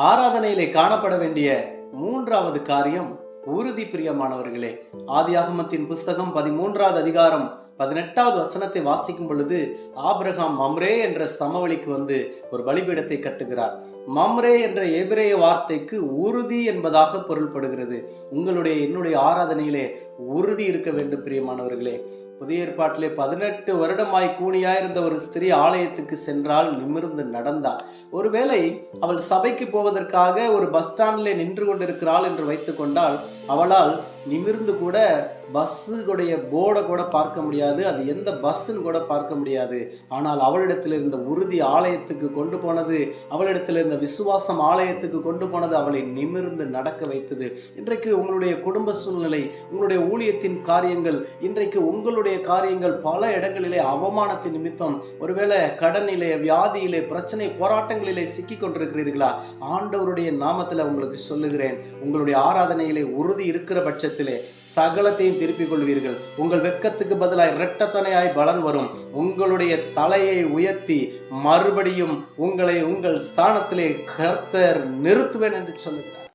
ஆராதனையிலே காணப்பட வேண்டிய மூன்றாவது காரியம் உறுதி பிரியமானவர்களே. ஆதியாகமத்தின் புஸ்தகம் பதிமூன்றாவது அதிகாரம் பதினெட்டாவது வசனத்தை வாசிக்கும் பொழுது ஆபிரகாம் மம்ரே என்ற சமவெளிக்கு வந்து ஒரு பலிபீடத்தை கட்டுகிறார். மம்ரே என்ற எபிரேய வார்த்தைக்கு உறுதி என்பதாக பொருள்படுகிறது. உங்களுடைய என்னுடைய ஆராதனையிலே உறுதி இருக்க வேண்டும் பிரியமானவர்களே. புதிய ஏற்பாட்டிலே பதினெட்டு வருடமாய் கூனியாயிருந்த ஒரு ஸ்திரீ ஆலயத்துக்கு சென்றால் நிமிர்ந்து நடந்தாள் ஒருவேளை அவள் சபைக்கு போவதற்காக ஒரு பஸ் ஸ்டாண்டிலே நின்று கொண்டிருக்கிறாள் என்று வைத்துக்கொண்டால் அவளால் நிமிர்ந்து கூட பஸ்ஸுடைய போர்டை கூட பார்க்க முடியாது. அது எந்த பஸ்ஸுன்னு கூட பார்க்க முடியாது. ஆனால் அவளிடத்தில் இருந்த உறுதி ஆலயத்துக்கு கொண்டு போனது அவளிடத்தில் இருந்த விசுவாசம் ஆலயத்துக்கு கொண்டு போனது அவளை நிமிர்ந்து நடக்க வைத்தது. இன்றைக்கு உங்களுடைய குடும்ப சூழ்நிலை உங்களுடைய ஊழியத்தின் காரியங்கள் இன்றைக்கு உங்களுடைய காரியங்கள் பல இடங்களிலே அவமானத்தின் நிமித்தம். ஒருவேளை கடனிலே வியாதியிலே பிரச்சனை போராட்டங்களிலே சிக்கி கொண்டிருக்கிறீர்களா? ஆண்டவருடைய நாமத்தில் உங்களுக்கு சொல்லுகிறேன் உங்களுடைய ஆராதனையிலே உறுதி இருக்கிற பட்சத்தில் சகலத்தையும் திருப்பிக் கொள்வீர்கள் உங்கள் வெக்கத்துக்கு பதிலாய் இரட்டத்தனையாய் பலன் வரும். உங்களுடைய தலையை உயர்த்தி மறுபடியும் உங்களை உங்கள் ஸ்தானத்திலே கர்த்தர் நிறுத்துவேன் என்று சொல்லுகிறார்.